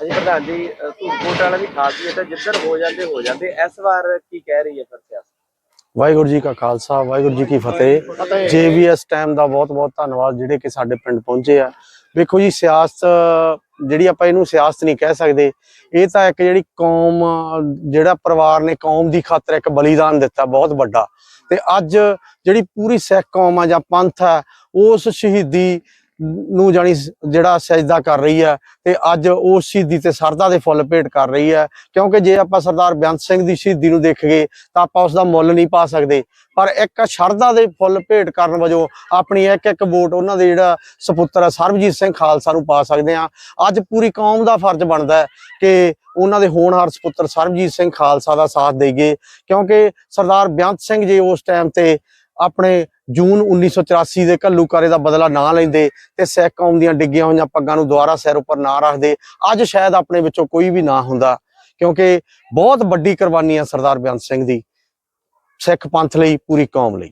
ਹਾਂਜੀ ਪ੍ਰਧਾਨ ਜੀ ਅ, ਧੂਪਕੋਟ ਵਾਲਾ ਦੀ ਖਾਸੀਅਤ ਹੈ ਜਿੱਧਰ ਹੋ ਜਾਂਦੇ ਹੋ ਜਾਂਦੇ ਇਸ ਵਾਰ ਕੀ ਕਹਿ ਰਹੀ ਹੈ ਫਿਰ ਸਿਆਸਤ? ਵਾਹਿਗੁਰੂ ਜੀ ਕਾ ਖਾਲਸਾ ਵਾਹਿਗੁਰੂ ਜੀ ਕੀ ਫਤਿਹ। ਜੇਵੀਐਸ ਟਾਈਮ ਦਾ ਬਹੁਤ ਬਹੁਤ ਧੰਨਵਾਦ ਜਿਹੜੇ ਕਿ ਸਾਡੇ ਪਿੰਡ ਪਹੁੰਚੇ ਆ। ਵੇਖੋ ਜੀ ਸਿਆਸਤ ਜਿਹੜੀ ਆਪਾਂ ਇਹਨੂੰ ਸਿਆਸਤ ਨਹੀਂ ਕਹਿ ਸਕਦੇ ਇਹ ਤਾਂ ਇੱਕ ਜਿਹੜੀ ਕੌਮ ਜਿਹੜਾ ਪਰਿਵਾਰ ਨੇ ਕੌਮ ਦੀ ਖਾਤਰ ਇੱਕ ਬਲੀਦਾਨ ਦਿੱਤਾ ਬਹੁਤ ਵੱਡਾ। ਤੇ ਅੱਜ ਜਿਹੜੀ ਪੂਰੀ ਸਿੱਖ ਕੌਮ ਆ ਜਾਂ ਪੰਥ ਆ ਉਸ ਸ਼ਹੀਦੀ ਨੂੰ ਜਾਣੀ ਜਿਹੜਾ ਸਜਦਾ ਕਰ ਰਹੀ ਹੈ ਤੇ ਅੱਜ ਉਸ ਸ਼ਹੀਦੀ ਤੇ ਸਰਦਾ ਦੇ ਫੁੱਲ ਭੇਟ ਕਰ ਰਹੀ ਹੈ। ਕਿਉਂਕਿ ਜੇ ਆਪਾਂ ਸਰਦਾਰ ਬੇਅੰਤ ਸਿੰਘ ਦੀ ਸ਼ਹੀਦੀ ਨੂੰ ਦੇਖੀਏ ਤਾਂ ਆਪਾਂ ਉਸ ਦਾ ਮੁੱਲ ਨਹੀਂ ਪਾ ਸਕਦੇ। ਪਰ ਇੱਕ ਸ਼ਰਧਾ ਦੇ ਫੁੱਲ ਭੇਟ ਕਰਨ ਵਜੋਂ ਆਪਣੀ ਇੱਕ ਇੱਕ ਵੋਟ ਉਹਨਾਂ ਦੇ ਜਿਹੜਾ ਸੁਪੁੱਤਰ ਹੈ ਸਰਬਜੀਤ ਸਿੰਘ ਖਾਲਸਾ ਨੂੰ ਪਾ ਸਕਦੇ ਆ ਅੱਜ ਪੂਰੀ ਕੌਮ ਦਾ ਫਰਜ਼ ਬਣਦਾ ਹੈ ਕਿ ਉਹਨਾਂ ਦੇ ਹੋਣਹਾਰ ਸੁਪੁੱਤਰ ਸਰਬਜੀਤ ਸਿੰਘ ਖਾਲਸਾ ਦਾ ਸਾਥ ਦੇਈਏ। ਕਿਉਂਕਿ ਸਰਦਾਰ ਬੇਅੰਤ ਸਿੰਘ ਜੀ ਉਸ ਟਾਈਮ ਤੇ ਆਪਣੇ ਜੂਨ 1984 ਦੇ ਘੱਲੂਕਾਰੇ ਦਾ ਬਦਲਾ ਨਾ ਲੈਂਦੇ ਤੇ ਸਿੱਖ ਕੌਮ ਦੀਆਂ ਡਿੱਗੀਆਂ ਹੋਈਆਂ ਪੱਗਾਂ ਨੂੰ ਦੁਬਾਰਾ ਸਿਰ ਉੱਪਰ ਨਾ ਰੱਖਦੇ ਅੱਜ ਸ਼ਾਇਦ ਆਪਣੇ ਵਿੱਚੋਂ ਕੋਈ ਵੀ ਨਾ ਹੁੰਦਾ। ਕਿਉਂਕਿ ਬਹੁਤ ਵੱਡੀ ਕੁਰਬਾਨੀ ਆ ਸਰਦਾਰ ਬੇਅੰਤ ਸਿੰਘ ਦੀ ਸਿੱਖ ਪੰਥ ਲਈ ਪੂਰੀ ਕੌਮ ਲਈ।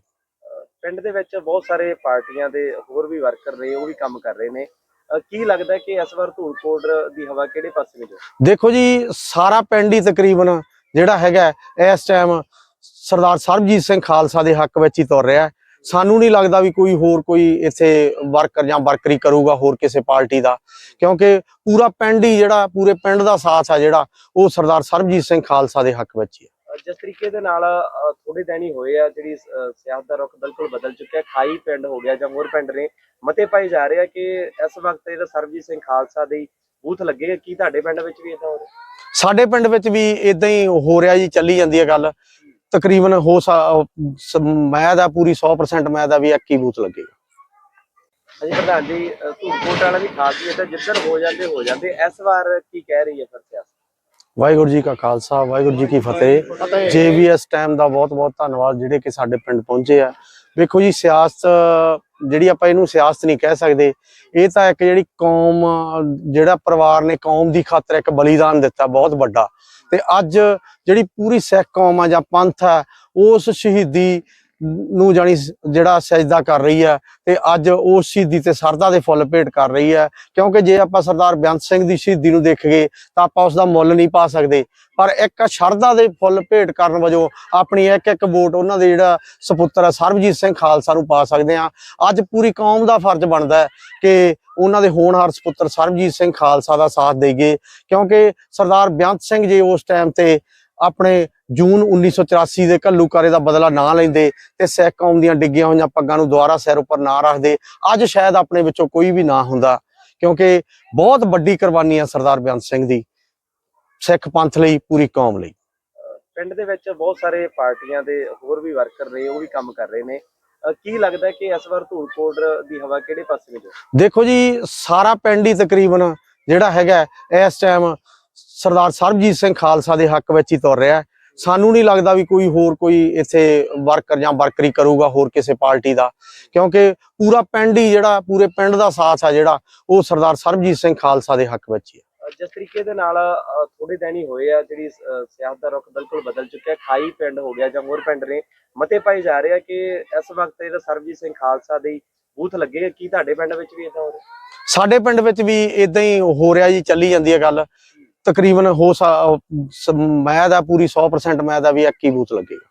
ਪਿੰਡ ਦੇ ਵਿੱਚ ਬਹੁਤ ਸਾਰੇ ਪਾਰਟੀਆਂ ਦੇ ਹੋਰ ਵੀ ਵਰਕਰ ਨੇ ਉਹ ਵੀ ਕੰਮ ਕਰ ਰਹੇ ਨੇ। ਕੀ ਲੱਗਦਾ ਕਿ ਇਸ ਵਾਰ ਧੂਪਕੋਟ ਦੀ ਹਵਾ ਕਿਹੜੇ ਪਾਸੇ ਨੂੰ ਦੇਖੋ ਜੀ ਸਾਰਾ ਪਿੰਡ ਹੀ ਤਕਰੀਬਨ ਜਿਹੜਾ ਹੈਗਾ ਹੈ, ਇਸ ਟਾਈਮ ਸਰਦਾਰ ਸਰਬਜੀਤ ਸਿੰਘ ਖਾਲਸਾ ਦੇ ਹੱਕ ਵਿੱਚ ਹੀ ਤੁਰ ਰਿਹਾ। ਸਾਨੂੰ ਨਹੀਂ ਲੱਗਦਾ ਵੀ ਕੋਈ ਹੋਰ ਕੋਈ ਇੱਥੇ ਵਰਕਰ ਜਾਂ ਵਰਕਰੀ ਕਰੂਗਾ ਹੋਰ ਕਿਸੇ ਪਾਰਟੀ ਦਾ ਕਿਉਂਕਿ ਪੂਰਾ ਪਿੰਡ ਹੀ ਜਿਹੜਾ ਪੂਰੇ ਪਿੰਡ ਦਾ ਸਾਥ ਆ ਜਿਹੜਾ ਉਹ ਸਰਦਾਰ ਸਰਬਜੀਤ ਸਿੰਘ ਖਾਲਸਾ ਦੇ ਹੱਕ ਵਿੱਚ ਹੀ ਹੈ ਜਿਸ ਤਰੀਕੇ ਦੇ ਨਾਲ ਥੋੜੇ ਦਿਨ ਹੀ ਹੋਏ ਆ ਜਿਹੜੀ ਸਿਆਸਤ ਦਾ ਰੁਖ ਬਿਲਕੁਲ ਬਦਲ ਚੁੱਕਿਆ ਖਾਈ ਪਿੰਡ ਹੋ ਗਿਆ ਜਾਂ ਹੋਰ ਪਿੰਡ ਨੇ ਮਤੇ ਪਾਈ ਜਾ ਰਹੇ ਆ ਕਿ ਇਸ ਵਕਤ ਜਿਹੜਾ ਸਰਬਜੀਤ ਸਿੰਘ ਖਾਲਸਾ ਦੀ ਬੂਥ ਲੱਗੇ ਕੀ ਤੁਹਾਡੇ ਪਿੰਡ ਵਿੱਚ ਵੀ ਇਦਾਂ ਹੋ ਰਿਹਾ? ਸਾਡੇ ਪਿੰਡ ਵਿੱਚ ਵੀ ਇਦਾਂ ਹੀ ਹੋ ਰਿਹਾ ਜੀ ਚੱਲੀ ਜਾਂਦੀ ਹੈ ਗੱਲ। ਤਕਰੀਬਨ ਹੋ ਮੈਂ ਦਾ ਪੂਰੀ 100% ਮੈਂ ਦਾ ਵੀ ਇੱਕ ਹੀ ਬੂਥ ਲੱਗੇਗਾ। ਹਾਂਜੀ ਪ੍ਰਧਾਨ ਜੀ ਅ, ਧੂਪਕੋਟ ਵਾਲਾ ਦੀ ਖਾਸੀਅਤ ਹੈ ਜਿੱਧਰ ਹੋ ਜਾਂਦੇ ਹੋ ਜਾਂਦੇ ਇਸ ਵਾਰ ਕੀ ਕਹਿ ਰਹੀ ਹੈ ਫਿਰ ਸਿਆਸਤ? ਵਾਹਿਗੁਰੂ ਜੀ ਕਾ ਖਾਲਸਾ ਵਾਹਿਗੁਰੂ ਜੀ ਕੀ ਫਤਿਹ। ਜੇਵੀਐਸ ਟਾਈਮ ਦਾ ਬਹੁਤ ਬਹੁਤ ਧੰਨਵਾਦ ਜਿਹੜੇ ਕਿ ਸਾਡੇ ਪਿੰਡ ਪਹੁੰਚੇ ਆ। ਵੇਖੋ ਜੀ ਸਿਆਸਤ ਜਿਹੜੀ ਆਪਾਂ ਇਹਨੂੰ ਸਿਆਸਤ ਨਹੀਂ ਕਹਿ ਸਕਦੇ, ਇਹ ਤਾਂ ਇੱਕ ਜਿਹੜੀ ਕੌਮ, ਜਿਹੜਾ ਪਰਿਵਾਰ ਨੇ ਕੌਮ ਦੀ ਖਾਤਰ ਇੱਕ ਬਲੀਦਾਨ ਦਿੱਤਾ, ਬਹੁਤ ਵੱਡਾ। ਤੇ ਅੱਜ ਜਿਹੜੀ ਪੂਰੀ ਸਿੱਖ ਕੌਮ ਆ ਜਾਂ ਪੰਥ ਆ, ਉਸ ਸ਼ਹੀਦੀ ਨੂੰ ਜਾਣੀ ਜਿਹੜਾ ਸਜਦਾ ਕਰ ਰਹੀ ਹੈ ਤੇ ਅੱਜ ਉਸ ਸ਼ਹੀਦੀ ਤੇ ਸਰਦਾ ਦੇ ਫੁੱਲ ਭੇਟ ਕਰ ਰਹੀ ਹੈ। ਕਿਉਂਕਿ ਜੇ ਆਪਾਂ ਸਰਦਾਰ ਬੇਅੰਤ ਸਿੰਘ ਦੀ ਸ਼ਹੀਦੀ ਨੂੰ ਦੇਖੀਏ ਤਾਂ ਆਪਾਂ ਉਸ ਦਾ ਮੁੱਲ ਨਹੀਂ ਪਾ ਸਕਦੇ। ਪਰ ਇੱਕ ਸ਼ਰਧਾ ਦੇ ਫੁੱਲ ਭੇਟ ਕਰਨ ਵਜੋਂ ਆਪਣੀ ਇੱਕ ਇੱਕ ਵੋਟ ਉਹਨਾਂ ਦੇ ਜਿਹੜਾ ਸੁਪੁੱਤਰ ਹੈ ਸਰਬਜੀਤ ਸਿੰਘ ਖਾਲਸਾ ਨੂੰ ਪਾ ਸਕਦੇ ਆ ਅੱਜ ਪੂਰੀ ਕੌਮ ਦਾ ਫਰਜ਼ ਬਣਦਾ ਹੈ ਕਿ ਉਹਨਾਂ ਦੇ ਹੋਣਹਾਰ ਸੁਪੁੱਤਰ ਸਰਬਜੀਤ ਸਿੰਘ ਖਾਲਸਾ ਦਾ ਸਾਥ ਦੇਈਏ। ਕਿਉਂਕਿ ਸਰਦਾਰ ਬੇਅੰਤ ਸਿੰਘ ਜੇ ਉਸ ਟਾਈਮ ਤੇ ਆਪਣੇ ਜੂਨ 1984 ਦੇ ਘੱਲੂਕਾਰੇ ਦਾ ਬਦਲਾ ਨਾ ਲੈਂਦੇ ਤੇ ਸਿੱਖ ਕੌਮ ਦੀਆਂ ਡਿੱਗੀਆਂ ਹੋਈਆਂ ਪੱਗਾਂ ਨੂੰ ਦੁਬਾਰਾ ਸਿਰ ਉੱਪਰ ਨਾ ਰੱਖਦੇ ਅੱਜ ਸ਼ਾਇਦ ਆਪਣੇ ਵਿੱਚੋਂ ਕੋਈ ਵੀ ਨਾ ਹੁੰਦਾ ਕਿਉਂਕਿ ਬਹੁਤ ਵੱਡੀ ਕੁਰਬਾਨੀ ਆ ਸਰਦਾਰ ਬੇਅੰਤ ਸਿੰਘ ਦੀ ਸਿੱਖ ਪੰਥ ਲਈ ਪੂਰੀ ਕੌਮ ਲਈ। ਪਿੰਡ ਦੇ ਵਿੱਚ ਬਹੁਤ ਸਾਰੇ ਪਾਰਟੀਆਂ ਦੇ ਹੋਰ ਵੀ ਵਰਕਰ ਨੇ ਉਹ ਵੀ ਕੰਮ ਕਰ ਰਹੇ ਨੇ। ਕੀ ਲੱਗਦਾ ਕਿ ਇਸ ਵਾਰ ਧੂਪਕੋਟ ਦੀ ਹਵਾ ਕਿਹੜੇ ਪਾਸੇ ਨੂੰ ਜਾਊ ਦੇਖੋ ਜੀ ਸਾਰਾ ਪਿੰਡ ਹੀ ਤਕਰੀਬਨ ਜਿਹੜਾ ਹੈਗਾ ਹੈ, ਇਸ ਟਾਈਮ ਸਰਦਾਰ ਸਰਬਜੀਤ ਸਿੰਘ ਖਾਲਸਾ ਦੇ ਹੱਕ ਵਿੱਚ ਹੀ ਤੁਰ ਰਿਹਾ ਹੈ। ਸਾਨੂੰ ਨਹੀਂ ਲੱਗਦਾ ਵੀ ਕੋਈ ਹੋਰ ਕੋਈ ਇੱਥੇ ਵਰਕਰ ਜਾਂ ਵਰਕਰੀ ਕਰੂਗਾ ਹੋਰ ਕਿਸੇ ਪਾਰਟੀ ਦਾ ਕਿਉਂਕਿ ਪੂਰਾ ਪਿੰਡ ਹੀ ਜਿਹੜਾ ਪੂਰੇ ਪਿੰਡ ਦਾ ਸਾਥ ਆ ਜਿਹੜਾ ਉਹ ਸਰਦਾਰ ਸਰਬਜੀਤ ਸਿੰਘ ਖਾਲਸਾ ਦੇ ਹੱਕ ਵਿੱਚ ਹੀ ਜਿਸ ਤਰੀਕੇ ਦੇ ਨਾਲ ਥੋੜੇ ਦਿਨ ਹੀ ਹੋਏ ਆ ਜਿਹੜੀ ਸਿਆਸਤ ਦਾ ਰੁਖ ਬਿਲਕੁਲ ਬਦਲ ਚੁੱਕਿਆ ਖਾਈ ਪਿੰਡ ਹੋ ਗਿਆ ਜਾਂ ਹੋਰ ਪਿੰਡ ਨੇ ਮਤੇ ਪਾਈ ਜਾ ਰਹੇ ਆ ਕਿ ਇਸ ਵਕਤ ਜਿਹੜਾ ਸਰਬਜੀਤ ਸਿੰਘ ਖਾਲਸਾ ਦੀ ਬੂਥ ਲੱਗੇ ਆ ਕੀ ਤੁਹਾਡੇ ਪਿੰਡ ਵਿੱਚ ਵੀ ਇਦਾਂ ਹੋ ਰਿਹਾ? ਸਾਡੇ ਪਿੰਡ ਵਿੱਚ ਵੀ ਇਦਾਂ ਹੀ ਹੋ ਰਿਹਾ ਜੀ ਚੱਲੀ ਜਾਂਦੀ ਹੈ ਗੱਲ। ਤਕਰੀਬਨ ਹੋ ਸਾ- ਸ- ਮੈਂ ਦਾ ਪੂਰੀ 100% ਮੈਂ ਦਾ ਵੀ ਇੱਕ ਹੀ ਬੂਥ ਲੱਗੇਗਾ।